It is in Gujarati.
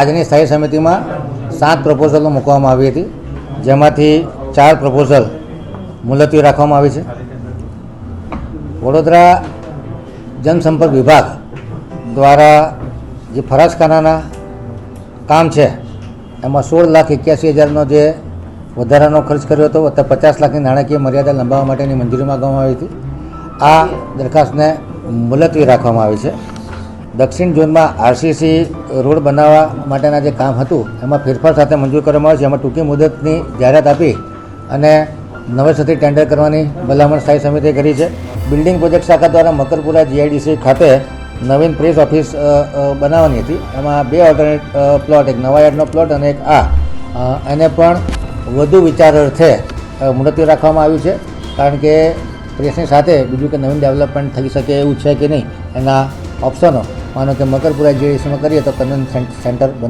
આજની સ્થાયી સમિતિમાં સાત પ્રપોઝલો મૂકવામાં આવી હતી. જેમાંથી ચાર પ્રપોઝલ મુલતવી રાખવામાં આવી છે. વડોદરા જનસંપર્ક વિભાગ દ્વારા જે ફરાસખાનાના કામ છે, એમાં સોળ લાખ એક્યાસી હજારનો જે વધારાનો ખર્ચ કર્યો હતો, વત્તા પચાસ લાખની નાણાકીય મર્યાદા લંબાવવા માટેની મંજૂરી માગવામાં આવી હતી. આ દરખાસ્તને મુલતવી રાખવામાં આવી છે. દક્ષિણ ઝોનમાં આરસીસી રોડ બનાવવા માટેના જે કામ હતું, એમાં ફેરફાર સાથે મંજૂર કરવામાં આવે છે. એમાં ટૂંકી મુદતની જાહેરાત આપી અને નવેસરથી ટેન્ડર કરવાની ભલામણ સ્થાયી સમિતિએ કરી છે. બિલ્ડિંગ પ્રોજેક્ટ શાખા દ્વારા મકરપુરા જીઆઈડીસી ખાતે નવીન પ્રેસ ઓફિસ બનાવવાની હતી. એમાં બે ઓલ્ટરનેટ પ્લોટ એક નવા યાર્ડનો પ્લોટ અને એક આ. એને પણ વધુ વિચાર અર્થે મુલતવી રાખવામાં આવ્યું છે. કારણ કે પ્રેસની સાથે બીજું કે નવીન ડેવલપમેન્ટ થઈ શકે એવું છે કે નહીં એના ઓપ્શનો માનો કે મકરપુરા જીઆઈડીસીમાં કરીએ તો કન્વેન્શન સેન્ટર બની.